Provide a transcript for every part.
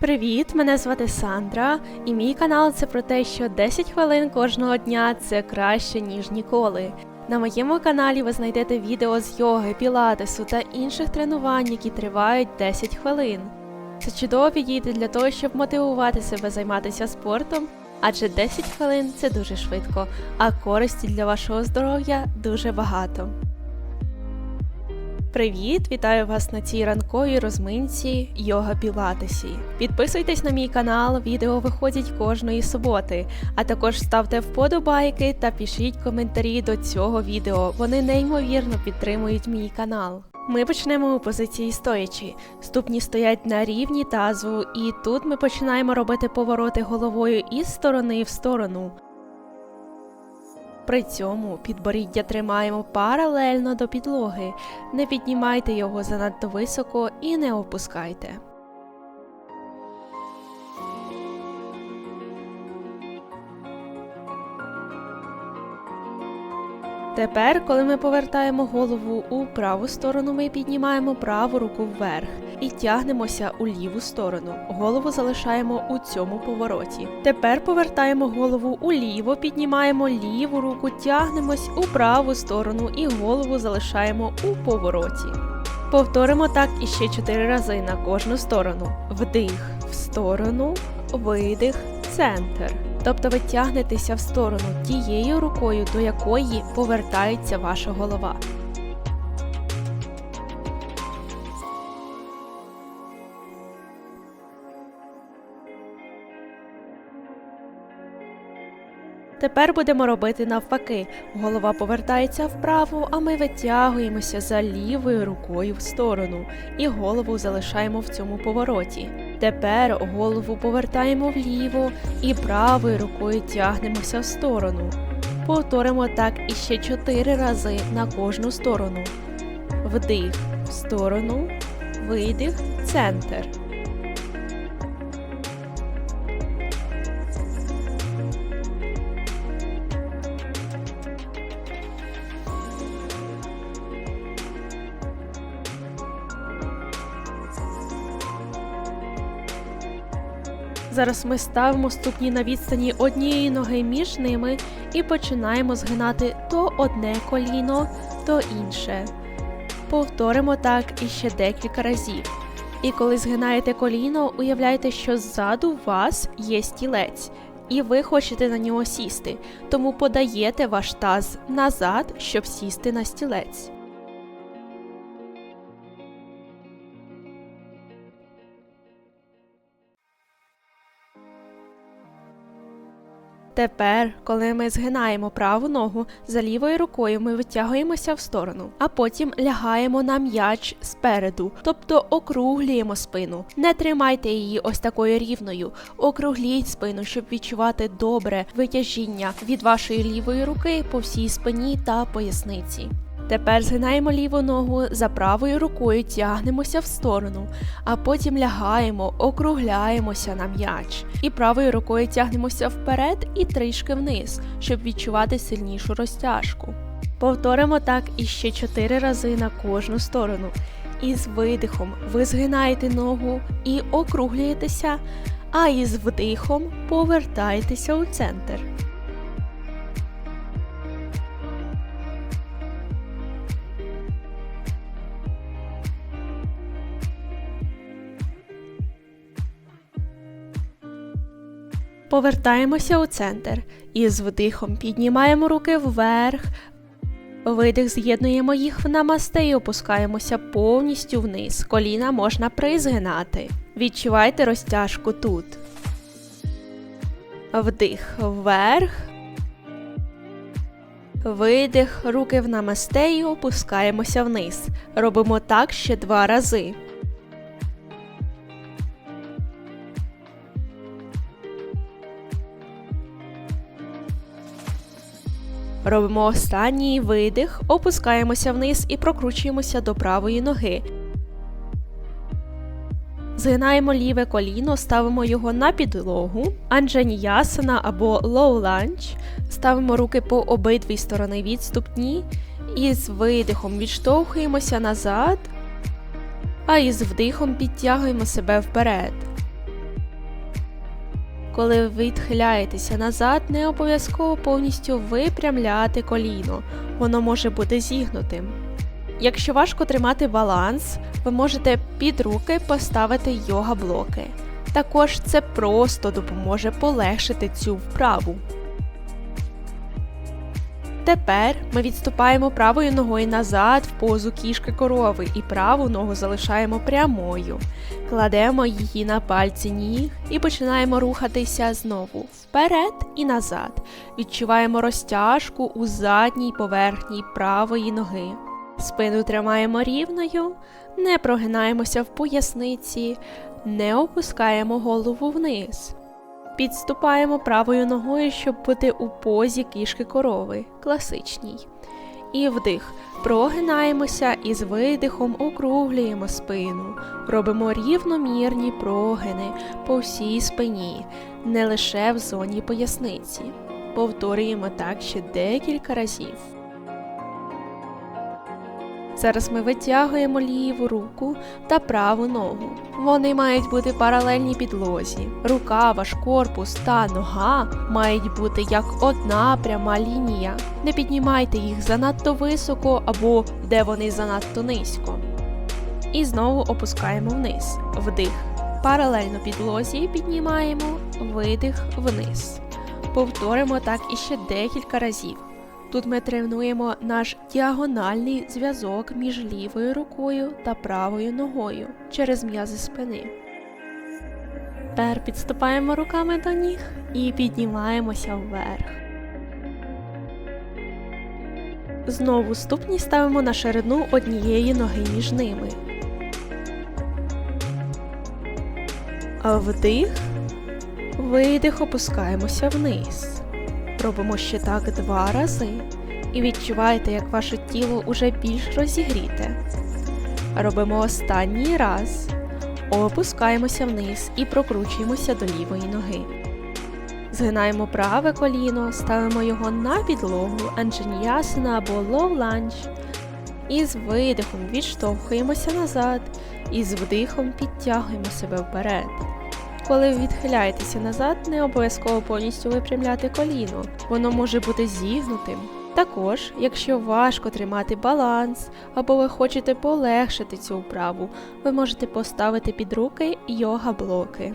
Привіт, мене звати Сандра, і мій канал це про те, що 10 хвилин кожного дня це краще, ніж ніколи. На моєму каналі ви знайдете відео з йоги, пілатесу та інших тренувань, які тривають 10 хвилин. Це чудово підійде для того, щоб мотивувати себе займатися спортом, адже 10 хвилин це дуже швидко, а користі для вашого здоров'я дуже багато. Привіт! Вітаю вас на цій ранковій розминці йога пілатесі. Підписуйтесь на мій канал, відео виходять кожної суботи. А також ставте вподобайки та пишіть коментарі до цього відео. Вони неймовірно підтримують мій канал. Ми почнемо у позиції стоячи. Ступні стоять на рівні тазу, і тут ми починаємо робити повороти головою із сторони в сторону. При цьому підборіддя тримаємо паралельно до підлоги. Не піднімайте його занадто високо і не опускайте. Тепер, коли ми повертаємо голову у праву сторону, ми піднімаємо праву руку вверх і тягнемося у ліву сторону. Голову залишаємо у цьому повороті. Тепер повертаємо голову уліво, піднімаємо ліву руку, тягнемось у праву сторону і голову залишаємо у повороті. Повторимо так іще 4 рази на кожну сторону. Вдих в сторону, видих, центр. Тобто ви тягнетеся в сторону тією рукою, до якої повертається ваша голова. Тепер будемо робити навпаки. Голова повертається вправо, а ми витягуємося за лівою рукою в сторону і голову залишаємо в цьому повороті. Тепер голову повертаємо вліво і правою рукою тягнемося в сторону. Повторимо так іще 4 рази на кожну сторону. Вдих в сторону, видих, центр. Зараз ми ставимо ступні на відстані однієї ноги між ними і починаємо згинати то одне коліно, то інше. Повторимо так іще декілька разів. І коли згинаєте коліно, уявляйте, що ззаду вас є стілець, і ви хочете на нього сісти, тому подаєте ваш таз назад, щоб сісти на стілець. Тепер, коли ми згинаємо праву ногу, за лівою рукою ми витягуємося в сторону, а потім лягаємо на м'яч спереду, тобто округлюємо спину. Не тримайте її ось такою рівною, округліть спину, щоб відчувати добре витяжіння від вашої лівої руки по всій спині та поясниці. Тепер згинаємо ліву ногу за правою рукою, тягнемося в сторону, а потім лягаємо, округляємося на м'яч. І правою рукою тягнемося вперед і трішки вниз, щоб відчувати сильнішу розтяжку. Повторимо так іще 4 рази на кожну сторону. І з видихом ви згинаєте ногу і округлюєтеся, а із вдихом повертаєтеся у центр. Повертаємося у центр і з вдихом піднімаємо руки вверх. Видих з'єднуємо їх в намасте і опускаємося повністю вниз. Коліна можна призгинати. Відчувайте розтяжку тут. Вдих вверх. Видих, руки в намасте і опускаємося вниз. Робимо так ще два рази. Робимо останній видих, опускаємося вниз і прокручуємося до правої ноги. Згинаємо ліве коліно, ставимо його на підлогу, анджаніясана або lunge. Ставимо руки по обидвій сторони від ступні і з видихом відштовхуємося назад, а із вдихом підтягуємо себе вперед. Коли ви відхиляєтеся назад, не обов'язково повністю випрямляти коліно, воно може бути зігнутим. Якщо важко тримати баланс, ви можете під руки поставити йога-блоки. Також це просто допоможе полегшити цю вправу. Тепер ми відступаємо правою ногою назад в позу кішки корови і праву ногу залишаємо прямою. Кладемо її на пальці ніг і починаємо рухатися знову вперед і назад. Відчуваємо розтяжку у задній поверхні правої ноги. Спину тримаємо рівною, не прогинаємося в поясниці, не опускаємо голову вниз. Підступаємо правою ногою, щоб бути у позі кішки корови, класичній. І вдих. Прогинаємося і з видихом округлюємо спину. Робимо рівномірні прогини по всій спині, не лише в зоні поясниці. Повторюємо так ще декілька разів. Зараз ми витягуємо ліву руку та праву ногу. Вони мають бути паралельні підлозі. Рука, ваш корпус та нога мають бути як одна пряма лінія. Не піднімайте їх занадто високо або де вони занадто низько. І знову опускаємо вниз. Вдих. Паралельно підлозі піднімаємо, видих вниз. Повторимо так іще декілька разів. Тут ми тренуємо наш діагональний зв'язок між лівою рукою та правою ногою через м'язи спини. Тепер підступаємо руками до ніг і піднімаємося вверх. Знову ступні ставимо на ширину однієї ноги між ними. Вдих, видих, опускаємося вниз. Робимо ще так два рази і відчуваєте, як ваше тіло уже більш розігріте. Робимо останній раз. Опускаємося вниз і прокручуємося до лівої ноги. Згинаємо праве коліно, ставимо його на підлогу, андженіясана або лоу ланч. І з видихом відштовхуємося назад, і з вдихом підтягуємо себе вперед. Коли відхиляєтеся назад, не обов'язково повністю випрямляти коліно, воно може бути зігнутим. Також, якщо важко тримати баланс або ви хочете полегшити цю вправу, ви можете поставити під руки йога-блоки.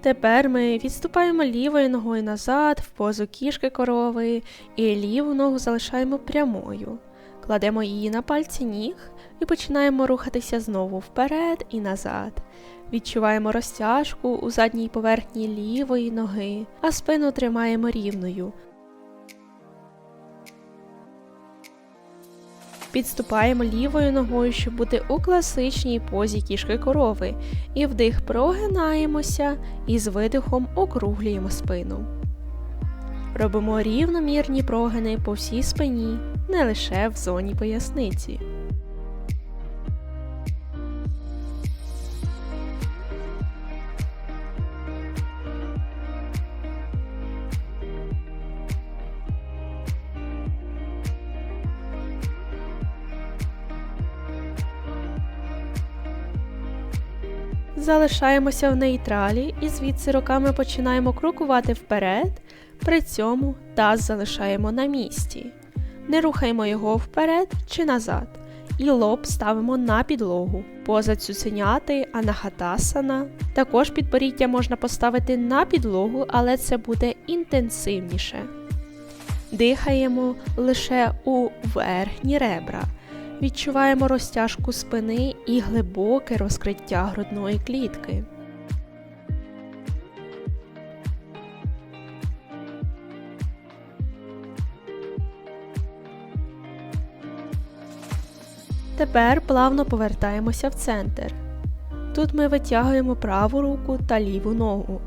Тепер ми відступаємо лівою ногою назад в позу кішки корови і ліву ногу залишаємо прямою. Кладемо її на пальці ніг і починаємо рухатися знову вперед і назад. Відчуваємо розтяжку у задній поверхні лівої ноги, а спину тримаємо рівною. Підступаємо лівою ногою, щоб бути у класичній позі кішки корови, і вдих прогинаємося і з видихом округлюємо спину. Робимо рівномірні прогини по всій спині, не лише в зоні поясниці. Залишаємося в нейтралі і звідси руками починаємо крокувати вперед, при цьому таз залишаємо на місці. Не рухаємо його вперед чи назад. І лоб ставимо на підлогу. Поза цуценяти, анахатасана. Також підборіддя можна поставити на підлогу, але це буде інтенсивніше. Дихаємо лише у верхні ребра. Відчуваємо розтяжку спини і глибоке розкриття грудної клітки. Тепер плавно повертаємося в центр. Тут ми витягуємо праву руку та ліву ногу.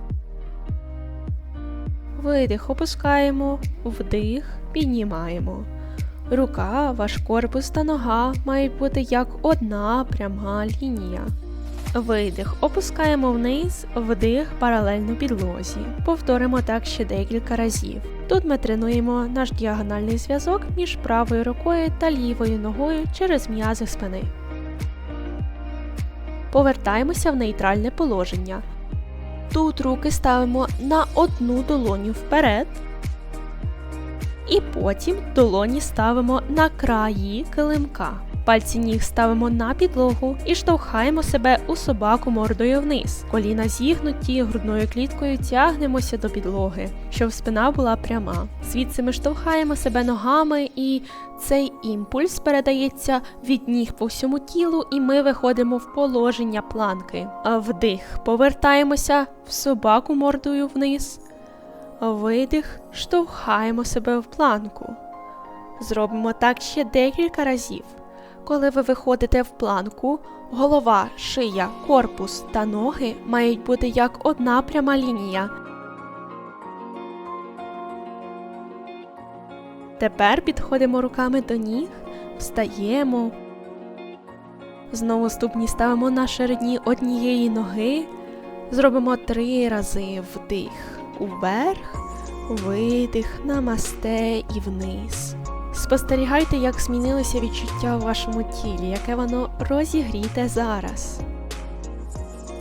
Видих опускаємо, вдих, піднімаємо. Рука, ваш корпус та нога мають бути як одна пряма лінія. Видих опускаємо вниз, вдих паралельно підлозі. Повторимо так ще декілька разів. Тут ми тренуємо наш діагональний зв'язок між правою рукою та лівою ногою через м'язи спини. повертаємося в нейтральне положення. Тут руки ставимо на одну долоню вперед. І потім долоні ставимо на краї килимка. Пальці ніг ставимо на підлогу і штовхаємо себе у собаку мордою вниз. Коліна зігнуті, грудною кліткою тягнемося до підлоги, щоб спина була пряма. Звідси ми штовхаємо себе ногами, і цей імпульс передається від ніг по всьому тілу, і ми виходимо в положення планки. Вдих, повертаємося в собаку мордою вниз. Видих, штовхаємо себе в планку. Зробимо так ще декілька разів. Коли ви виходите в планку, голова, шия, корпус та ноги мають бути як одна пряма лінія. Тепер підходимо руками до ніг, встаємо. Знову ступні ставимо на ширині однієї ноги. Зробимо три рази вдих уверх, видих, намасте і вниз. Спостерігайте, як змінилося відчуття у вашому тілі, яке воно розігріте зараз.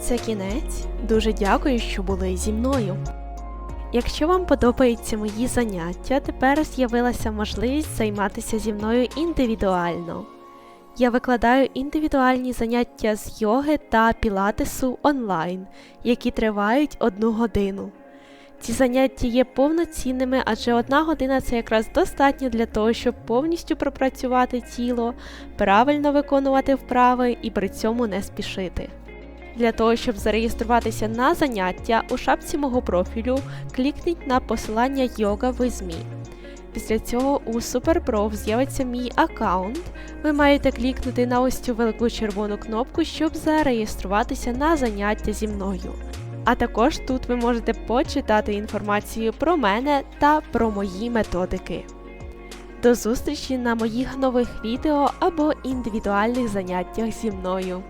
Це кінець. Дуже дякую, що були зі мною. Якщо вам подобаються мої заняття, тепер з'явилася можливість займатися зі мною індивідуально. Я викладаю індивідуальні заняття з йоги та пілатесу онлайн, які тривають одну годину. Ці заняття є повноцінними, адже одна година це якраз достатньо для того, щоб повністю пропрацювати тіло, правильно виконувати вправи і при цьому не спішити. Для того, щоб зареєструватися на заняття, у шапці мого профілю клікніть на посилання Yoga with me. Після цього у SuperPro з'явиться мій аккаунт. Ви маєте клікнути на ось цю велику червону кнопку, щоб зареєструватися на заняття зі мною. А також тут ви можете почитати інформацію про мене та про мої методики. До зустрічі на моїх нових відео або індивідуальних заняттях зі мною.